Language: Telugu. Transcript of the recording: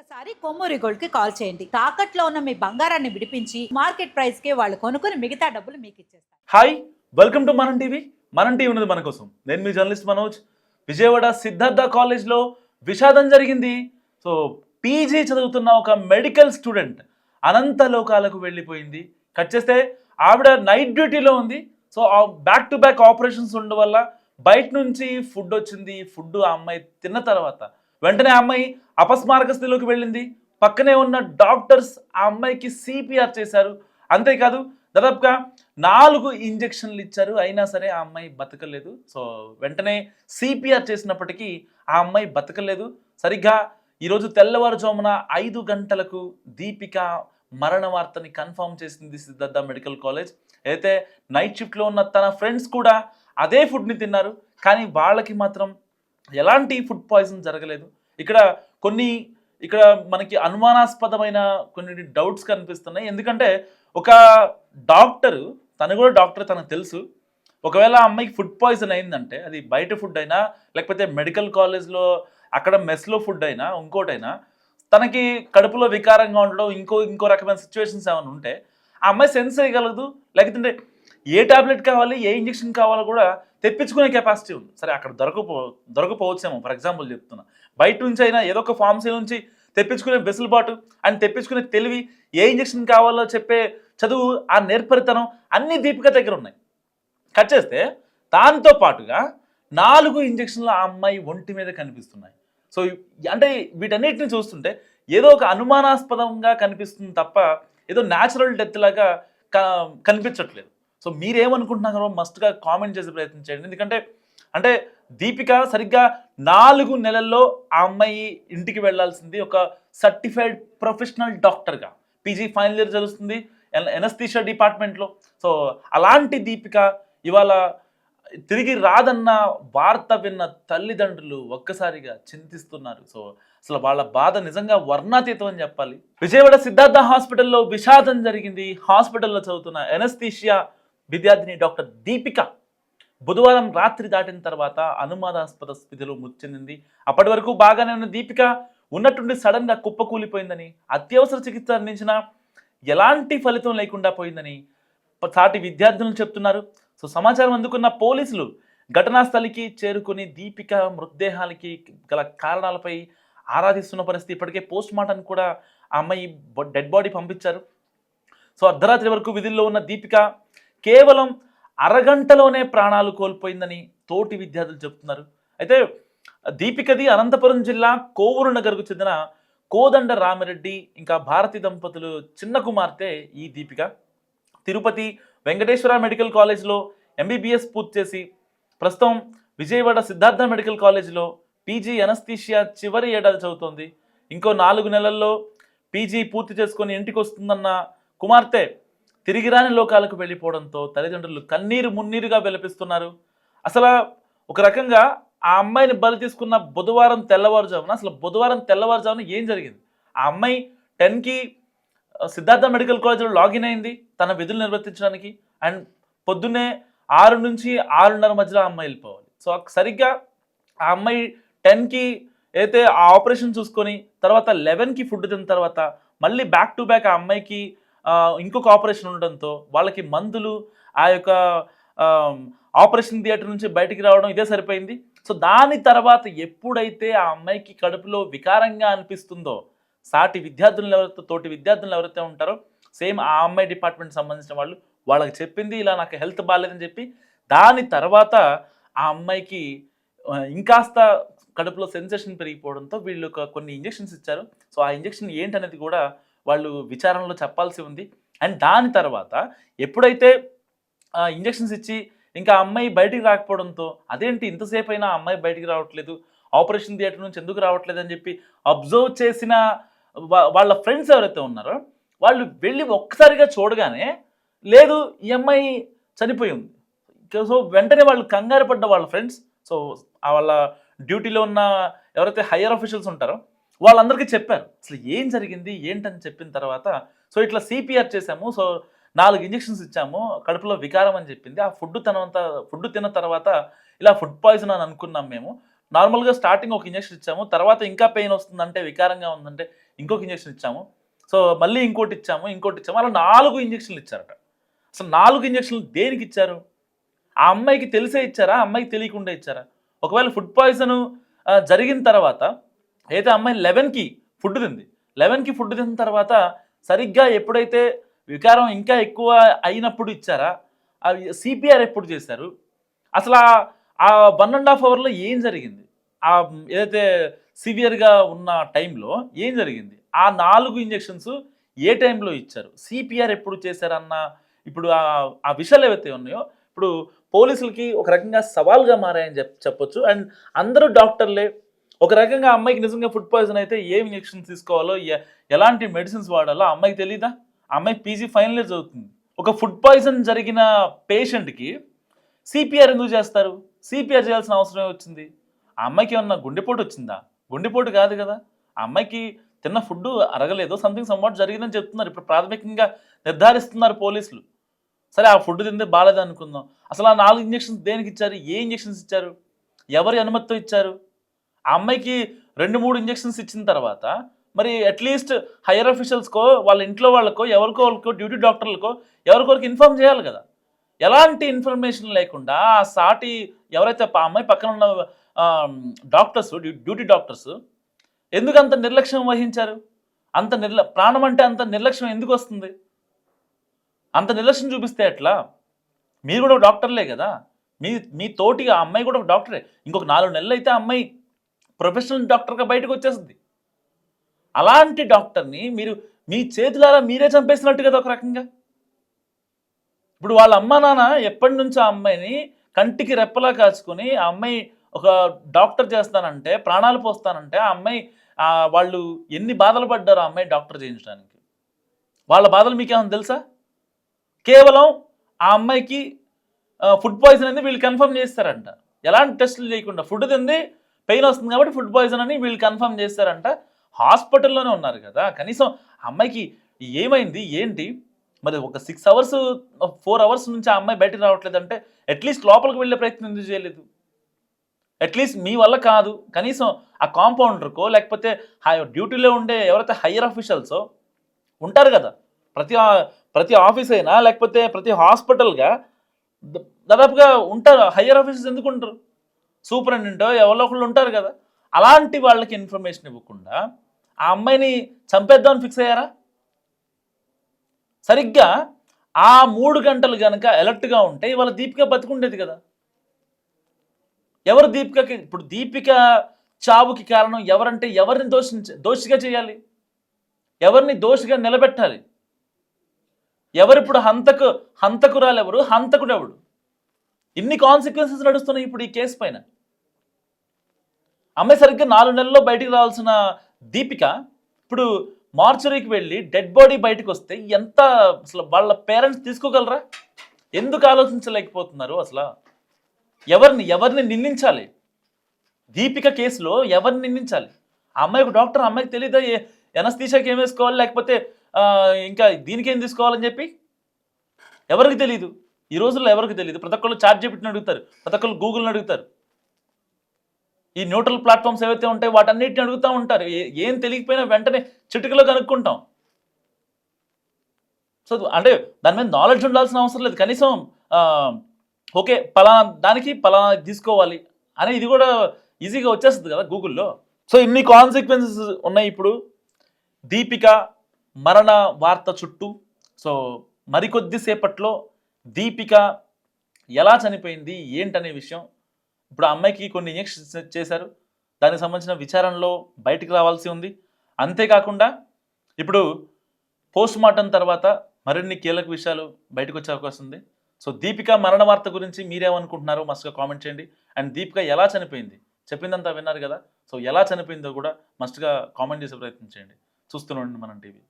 ఒక్కసారి కొమ్మూరి గోల్డ్కి కాల్ చేయండి. తాకట్లో ఉన్న మీ బంగారాన్ని విడిపించి మార్కెట్ ప్రైస్కి వాళ్ళు కొనుక్కుని మిగతా డబ్బులు మీకు ఇచ్చేస్తారు. Hi welcome to Manam TV. Manam TV ఉన్నది మన కోసం. నేను మీ జర్నలిస్ట్ మనోజ్. విజయవాడ సిద్ధార్థ కాలేజ్లో విషాదం జరిగింది. సో పీజీ చదువుతున్న ఒక మెడికల్ స్టూడెంట్ అనంత లోకాలకు వెళ్ళిపోయింది. కట్ చేస్తే ఆవిడ నైట్ డ్యూటీలో ఉంది. So back to back operations ఉండడం వల్ల బయట నుంచి ఫుడ్ వచ్చింది. ఫుడ్ ఆ అమ్మాయి తిన్న తర్వాత వెంటనే ఆ అమ్మాయి అపస్మారక స్థితిలోకి వెళ్ళింది. పక్కనే ఉన్న డాక్టర్స్ ఆ అమ్మాయికి సిపిఆర్ చేశారు. అంతేకాదు దాదాపుగా నాలుగు ఇంజెక్షన్లు ఇచ్చారు. అయినా సరే ఆ అమ్మాయి బతకలేదు. సో వెంటనే సిపిఆర్ చేసినప్పటికీ ఆ అమ్మాయి బతకలేదు. సరిగ్గా ఈరోజు తెల్లవారుజామున ఐదు గంటలకు దీపిక మరణ వార్తని కన్ఫర్మ్ చేసింది సిద్ధార్థ మెడికల్ కాలేజ్. అయితే నైట్ షిఫ్ట్లో ఉన్న తన ఫ్రెండ్స్ కూడా అదే ఫుడ్ని తిన్నారు. కానీ వాళ్ళకి మాత్రం ఎలాంటి ఫుడ్ పాయిజన్ జరగలేదు. ఇక్కడ కొన్ని ఇక్కడ మనకి అనుమానాస్పదమైన కొన్ని డౌట్స్ కనిపిస్తున్నాయి. ఎందుకంటే ఒక డాక్టర్ తను కూడా డాక్టర్ తనకు తెలుసు. ఒకవేళ ఆ అమ్మాయికి ఫుడ్ పాయిజన్ అయిందంటే అది బయట ఫుడ్ అయినా లేకపోతే మెడికల్ కాలేజ్లో అక్కడ మెస్లో ఫుడ్ అయినా ఇంకోటైనా తనకి కడుపులో వికారంగా ఉండడం ఇంకో ఇంకో రకమైన సిచ్యువేషన్స్ ఏమైనా ఉంటే ఆ అమ్మాయి సెన్స్ చేయగలదు? లేకపోతే ఏ టాబ్లెట్ కావాలి ఏ ఇంజెక్షన్ కావాలో కూడా తెప్పించుకునే కెపాసిటీ ఉంది. సరే అక్కడ దొరకపో దొరకపోవచ్చేమో. ఫర్ ఎగ్జాంపుల్ చెప్తున్నా. బయట నుంచి అయినా ఏదో ఒక ఫార్మసీ నుంచి తెప్పించుకునే వెసులుబాటు అండ్ తెప్పించుకునే తెలివి ఏ ఇంజెక్షన్ కావాలో చెప్పే చదువు ఆ నేర్పరితనం అన్ని దీపిక దగ్గర ఉన్నాయి. కట్ చేస్తే దాంతో పాటుగా నాలుగు ఇంజెక్షన్లు ఆ అమ్మాయి ఒంటి మీద కనిపిస్తున్నాయి. సో అంటే వీటన్నిటిని చూస్తుంటే ఏదో ఒక అనుమానాస్పదంగా కనిపిస్తుంది తప్ప ఏదో న్యాచురల్ డెత్ లాగా క- కనిపించట్లేదు. సో మీరేమనుకుంటున్నారో మస్ట్గా కామెంట్ చేసే ప్రయత్నం చేయండి. ఎందుకంటే అంటే దీపిక సరిగ్గా నాలుగు నెలల్లో ఆ అమ్మాయి ఇంటికి వెళ్ళాల్సింది ఒక సర్టిఫైడ్ ప్రొఫెషనల్ డాక్టర్గా. పీజీ ఫైనల్ ఇయర్ జరుగుతుంది ఎనస్థీషియా డిపార్ట్మెంట్లో. సో అలాంటి దీపిక ఇవాళ తిరిగి రాదన్న వార్త విన్న తల్లిదండ్రులు ఒక్కసారిగా చింతిస్తున్నారు. సో అసలు వాళ్ళ బాధ నిజంగా వర్ణాతీతం అని చెప్పాలి. విజయవాడ సిద్ధార్థ హాస్పిటల్లో విషాదం జరిగింది. హాస్పిటల్లో చదువుతున్న ఎనస్థీషియా విద్యార్థిని డాక్టర్ దీపిక బుధవారం రాత్రి దాటిన తర్వాత అనుమానాస్పద స్థితిలో మృతి చెందింది అప్పటి వరకు బాగానే ఉన్న దీపిక ఉన్నట్టుండి సడన్గా కుప్పకూలిపోయిందని అత్యవసర చికిత్స అందించిన ఎలాంటి ఫలితం లేకుండా పోయిందని సాటి విద్యార్థులు చెప్తున్నారు. సో సమాచారం అందుకున్న పోలీసులు ఘటనా స్థలికి చేరుకుని దీపిక మృతదేహాలకి గల కారణాలపై ఆరాధిస్తున్న పరిస్థితి ఇప్పటికే పోస్ట్ మార్టం కూడా ఆ అమ్మాయి డెడ్ బాడీ పంపించారు. సో అర్ధరాత్రి వరకు విధుల్లో ఉన్న దీపిక కేవలం అరగంటలోనే ప్రాణాలు కోల్పోయిందని తోటి విద్యార్థులు చెప్తున్నారు. అయితే దీపికది అనంతపురం జిల్లా కోవూరు నగర్కు చెందిన కోదండ రామిరెడ్డి ఇంకా భారతి దంపతులు చిన్న కుమార్తె ఈ దీపిక. తిరుపతి వెంకటేశ్వర మెడికల్ కాలేజ్లో ఎంబీబీఎస్ పూర్తి చేసి ప్రస్తుతం విజయవాడ సిద్ధార్థ మెడికల్ కాలేజ్లో పీజీ ఎనస్థీషియా చివరి ఏడాది చదువుతోంది. ఇంకో నాలుగు నెలల్లో పీజీ పూర్తి చేసుకొని ఇంటికి వస్తుందన్న కుమార్తె తిరిగిరాని లోకాలకు వెళ్ళిపోవడంతో తల్లిదండ్రులు కన్నీరు మున్నీరుగా వెలిపిస్తున్నారు. అసలు ఒక రకంగా ఆ అమ్మాయిని బలి తీసుకున్న బుధవారం తెల్లవారుజామున అసలు బుధవారం తెల్లవారుజామున ఏం జరిగింది? ఆ అమ్మాయి టెన్కి సిద్ధార్థ మెడికల్ కాలేజ్లో లాగిన్ అయింది తన విధులు నిర్వర్తించడానికి. అండ్ పొద్దున్నే ఆరు నుంచి ఆరున్నర మధ్యలో ఆ అమ్మాయి వెళ్ళిపోవాలి. సో సరిగ్గా ఆ అమ్మాయి టెన్కి అయితే ఆ ఆపరేషన్ చూసుకొని తర్వాత లెవెన్కి ఫుడ్ తిన్న తర్వాత మళ్ళీ బ్యాక్ టు బ్యాక్ ఆ అమ్మాయికి ఇంకొక ఆపరేషన్ ఉండడంతో వాళ్ళకి మందులు ఆ యొక్క ఆపరేషన్ థియేటర్ నుంచి బయటికి రావడం ఇదే సరిపోయింది. సో దాని తర్వాత ఎప్పుడైతే ఆ అమ్మాయికి కడుపులో వికారంగా అనిపిస్తుందో సాటి విద్యార్థులను ఎవరైతే తోటి విద్యార్థులు ఎవరైతే ఉంటారో సేమ్ ఆ అమ్మాయి డిపార్ట్మెంట్ సంబంధించిన వాళ్ళు వాళ్ళకి చెప్పింది ఇలా నాకు హెల్త్ బాగాలేదని చెప్పి దాని తర్వాత ఆ అమ్మాయికి ఇంకాస్త కడుపులో సెన్సేషన్ పెరిగిపోవడంతో వీళ్ళు ఒక కొన్ని ఇంజెక్షన్స్ ఇచ్చారు. సో ఆ ఇంజెక్షన్ ఏంటనేది కూడా వాళ్ళు విచారణలో చెప్పాల్సి ఉంది. అండ్ దాని తర్వాత ఎప్పుడైతే ఇంజక్షన్స్ ఇచ్చి ఇంకా అమ్మాయి బయటికి రాకపోవడంతో అదేంటి ఇంతసేపు అయినా అమ్మాయి బయటికి రావట్లేదు ఆపరేషన్ థియేటర్ నుంచి ఎందుకు రావట్లేదు అని చెప్పి అబ్జర్వ్ చేసిన వాళ్ళ ఫ్రెండ్స్ ఎవరైతే ఉన్నారో వాళ్ళు వెళ్ళి ఒక్కసారిగా చూడగానే లేదు ఈ అమ్మాయి చనిపోయి ఉంది. సో వెంటనే వాళ్ళు కంగారు పడ్డ వాళ్ళ ఫ్రెండ్స్ సో వాళ్ళ డ్యూటీలో ఉన్న ఎవరైతే హయ్యర్ అఫీషియల్స్ ఉంటారో వాళ్ళందరికీ చెప్పారు. అసలు ఏం జరిగింది? ఏంటని చెప్పిన తర్వాత సో ఇట్లా సిపిఆర్ చేసాము సో నాలుగు ఇంజెక్షన్స్ ఇచ్చాము. కడుపులో వికారం అని చెప్పింది. ఆ ఫుడ్ తినంత ఫుడ్ తిన్న తర్వాత ఇలా ఫుడ్ పాయిజన్ అని అనుకున్నాం మేము. నార్మల్గా స్టార్టింగ్ ఒక ఇంజెక్షన్ ఇచ్చాము. తర్వాత ఇంకా పెయిన్ వస్తుందంటే వికారంగా ఉందంటే ఇంకొక ఇంజెక్షన్ ఇచ్చాము. సో మళ్ళీ ఇంకోటి ఇచ్చాము ఇంకోటి ఇచ్చాము. అలా నాలుగు ఇంజెక్షన్లు ఇచ్చారట. అసలు నాలుగు ఇంజెక్షన్లు దేనికి ఇచ్చారు? ఆ అమ్మాయికి తెలిసే ఇచ్చారా? ఆ అమ్మాయికి తెలియకుండా ఇచ్చారా? ఒకవేళ ఫుడ్ పాయిజన్ జరిగిన తర్వాత అయితే అమ్మాయి లెవెన్కి ఫుడ్ తింది. లెవెన్కి ఫుడ్ తిన్న తర్వాత సరిగ్గా ఎప్పుడైతే వికారం ఇంకా ఎక్కువ అయినప్పుడు ఇచ్చారా అవి సిపిఆర్ ఎప్పుడు చేశారు? అసలు ఆ- వన్ అండ్ హాఫ్ అవర్లో ఏం జరిగింది? ఆ ఏదైతే సివియర్గా ఉన్న టైంలో ఏం జరిగింది? ఆ నాలుగు ఇంజెక్షన్స్ ఏ టైంలో ఇచ్చారు? సిపిఆర్ ఎప్పుడు చేశారన్న ఇప్పుడు ఆ ఆ విషయాలు ఏవైతే ఉన్నాయో ఇప్పుడు పోలీసులకి ఒక రకంగా సవాల్గా మారాయని చెప్ చెప్పొచ్చు. అండ్ అందరూ డాక్టర్లే ఒక రకంగా అమ్మాయికి నిజంగా ఫుడ్ పాయిజన్ అయితే ఏ ఇంజెక్షన్స్ తీసుకోవాలో ఎలాంటి మెడిసిన్స్ వాడాలో అమ్మాయికి తెలీదా? అమ్మాయి పీజీ ఫైనల్ ఇయర్ చదువుతుంది. ఒక ఫుడ్ పాయిజన్ జరిగిన పేషెంట్కి సిపిఆర్ ఎందుకు చేస్తారు? సిపిఆర్ చేయాల్సిన అవసరం వచ్చింది ఆ అమ్మాయికి ఏమన్నా గుండెపోటు వచ్చిందా? గుండెపోటు కాదు కదా. ఆ అమ్మాయికి తిన్న ఫుడ్ అరగలేదు సంథింగ్ సమ్వాట్ జరిగిందని చెప్తున్నారు. ఇప్పుడు ప్రాథమికంగా నిర్ధారిస్తున్నారు పోలీసులు. సరే ఆ ఫుడ్ తిందే బాగాలేదు అనుకుందాం అసలు ఆ నాలుగు ఇంజెక్షన్స్ దేనికి ఇచ్చారు? ఏ ఇంజెక్షన్స్ ఇచ్చారు? ఎవరి అనుమతితో ఇచ్చారు? ఆ అమ్మాయికి రెండు మూడు ఇంజెక్షన్స్ ఇచ్చిన తర్వాత మరి అట్లీస్ట్ హైయర్ అఫీషియల్స్కో వాళ్ళ ఇంట్లో వాళ్ళకో ఎవరికో వాళ్ళకో డ్యూటీ డాక్టర్లకో ఎవరికొరకు ఇన్ఫార్మ్ చేయాలి కదా. ఎలాంటి ఇన్ఫర్మేషన్ లేకుండా ఆ సాటి ఎవరైతే ఆ అమ్మాయి పక్కన ఉన్న డాక్టర్స్ డ్యూటీ డాక్టర్స్ ఎందుకు అంత నిర్లక్ష్యం వహించారు? అంత నిర్ల ప్రాణం అంటే అంత నిర్లక్ష్యం ఎందుకు వస్తుంది? అంత నిర్లక్ష్యం చూపిస్తే ఎట్లా? మీరు కూడా ఒక డాక్టర్లే కదా. మీ మీ తోటి ఆ అమ్మాయి కూడా ఒక డాక్టరే ఇంకొక నాలుగు నెలలు అయితే ఆ అమ్మాయి ప్రొఫెషనల్ డాక్టర్గా బయటకు వచ్చేస్తుంది. అలాంటి డాక్టర్ని మీరు మీ చేతులారా మీరే చంపేసినట్టు కదా ఒక రకంగా. ఇప్పుడు వాళ్ళ అమ్మ నాన్న ఎప్పటి నుంచో ఆ అమ్మాయిని కంటికి రెప్పలా కాచుకొని ఆ అమ్మాయి ఒక డాక్టర్ చేస్తానంటే ప్రాణాలు పోస్తానంటే ఆ అమ్మాయి వాళ్ళు ఎన్ని బాధలు పడ్డారు ఆ అమ్మాయి డాక్టర్ చేయించడానికి. వాళ్ళ బాధలు మీకేమైనా తెలుసా? కేవలం ఆ అమ్మాయికి ఫుడ్ పాయిజన్ అనేది వీళ్ళు కన్ఫర్మ్ చేస్తారంట. ఎలాంటి టెస్టులు చేయకుండా ఫుడ్ తింది పెయిన్ వస్తుంది కాబట్టి ఫుడ్ పాయిజన్ అని వీళ్ళు కన్ఫర్మ్ చేస్తారంట. హాస్పిటల్లోనే ఉన్నారు కదా. కనీసం అమ్మాయికి ఏమైంది ఏంటి? మరి ఒక సిక్స్ అవర్స్ ఫోర్ అవర్స్ నుంచి ఆ అమ్మాయి బయటకు రావట్లేదంటే అట్లీస్ట్ లోపలికి వెళ్ళే ప్రయత్నం ఎందుకు చేయలేదు? అట్లీస్ట్ మీ వల్ల కాదు. కనీసం ఆ కాంపౌండర్కో లేకపోతే డ్యూటీలో ఉండే ఎవరైతే హయ్యర్ అఫీషియల్సో ఉంటారు కదా. ప్రతి ప్రతి ఆఫీస్ అయినా లేకపోతే ప్రతి హాస్పిటల్గా దాదాపుగా ఉంటారు. హయ్యర్ ఆఫీసర్స్ ఎందుకు ఉంటారు? సూపరింటెండెంట్ ఎవరో ఒకళ్ళు ఉంటారు కదా. అలాంటి వాళ్ళకి ఇన్ఫర్మేషన్ ఇవ్వకుండా ఆ అమ్మాయిని చంపేద్దామని ఫిక్స్ అయ్యారా? సరిగ్గా ఆ మూడు గంటలు కనుక అలర్ట్గా ఉంటే ఇవాళ దీపిక బతుకుండేది కదా. ఎవరు దీపికకి ఇప్పుడు దీపిక చావుకి కారణం ఎవరంటే ఎవరిని దోషించ దోషిగా చేయాలి? ఎవరిని దోషిగా నిలబెట్టాలి? ఎవరిప్పుడు హంతకు హంతకురాలు ఎవరు హంతకుడు ఎవడు ఇన్ని కాన్సిక్వెన్సెస్ నడుస్తున్నాయి ఇప్పుడు ఈ కేసు పైన. అమ్మాయి సరిగ్గా నాలుగు నెలల్లో బయటికి రావాల్సిన దీపిక ఇప్పుడు మార్చురీకి వెళ్ళి డెడ్ బాడీ బయటకు వస్తే ఎంత అసలు వాళ్ళ పేరెంట్స్ తీసుకోగలరా? ఎందుకు ఆలోచించలేకపోతున్నారు అసలు? ఎవరిని ఎవరిని నిందించాలి? దీపిక కేసులో ఎవరిని నిందించాలి? ఆ అమ్మాయి డాక్టర్ అమ్మాయికి తెలియదా ఎనస్తీషాకి ఏం వేసుకోవాలి? లేకపోతే ఇంకా దీనికి ఏం తీసుకోవాలని చెప్పి? ఎవరికి తెలియదు ఈ రోజుల్లో ఎవరికి తెలియదు ప్రతి ఒక్కళ్ళు చార్జ్ చేపెట్టిన అడుగుతారు. ప్రతి ఒక్కళ్ళు గూగుల్ని అడుగుతారు. ఈ న్యూట్రల్ ప్లాట్ఫామ్స్ ఏవైతే ఉంటాయో వాటన్నిటిని అడుగుతూ ఉంటారు. ఏ- ఏం తెలియకపోయినా వెంటనే చిటికలో కనుక్కుంటాం. సో అంటే దాని మీద నాలెడ్జ్ ఉండాల్సిన అవసరం లేదు. కనీసం ఓకే పలానా దానికి పలానా తీసుకోవాలి అనే ఇది కూడా ఈజీగా వచ్చేస్తుంది కదా గూగుల్లో. సో ఇన్ని కాన్సిక్వెన్సెస్ ఉన్నాయి ఇప్పుడు. దీపిక మరణ వార్త చుట్టూ. సో మరికొద్దిసేపట్లో దీపిక ఎలా చనిపోయింది ఏంటనే విషయం ఇప్పుడు ఆ అమ్మాయికి కొన్ని ఇంజక్షన్స్ చేశారు. దానికి సంబంధించిన విచారణలో బయటికి రావాల్సి ఉంది. అంతేకాకుండా ఇప్పుడు పోస్ట్ మార్టం తర్వాత మరిన్ని కీలక విషయాలు బయటకు వచ్చే అవకాశం ఉంది. సో దీపిక మరణ వార్త గురించి మీరేమనుకుంటున్నారో మస్తుగా కామెంట్ చేయండి. అండ్ దీపిక ఎలా చనిపోయింది? చెప్పిందంతా విన్నారు కదా. సో ఎలా చనిపోయిందో కూడా మస్ట్గా కామెంట్ చేసే ప్రయత్నం చేయండి. చూస్తూనే ఉండండి మనం టీవీ.